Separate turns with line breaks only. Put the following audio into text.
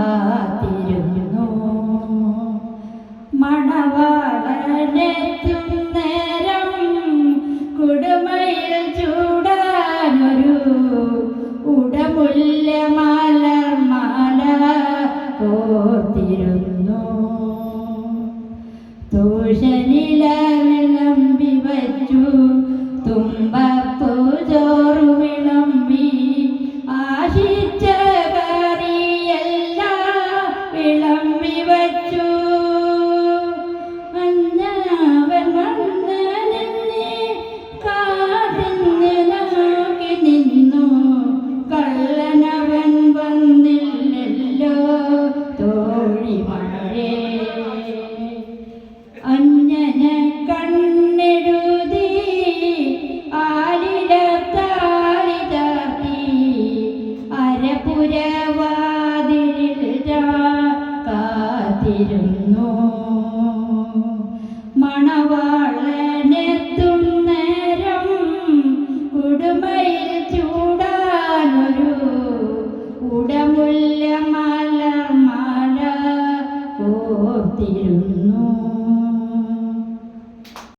കാത്തിരുന്നു. മണവാളനെത്തും നേരം കുടുമയിൽ ചൂടാനൊരു ഉടമുല്ല മാലർ മാല കോത്തിരുന്നു തൂഷനിലവിളമ്പി വച്ചു വഴിവച്ചു വന്നവൻ വന്നനെന്നെ കാതിന് നോക്കി നിന്നു. കള്ളനവൻ വന്നില്ലല്ലോ തോഴി മഴേ അഞ്ഞന കണ്ണെഴുതി ആരിടത്താരി താത്തി അരപുരവാതിരിൽ മണവാളനായിരുന്നു മണവാളനെത്തും നേരം കുടുംബയിൽ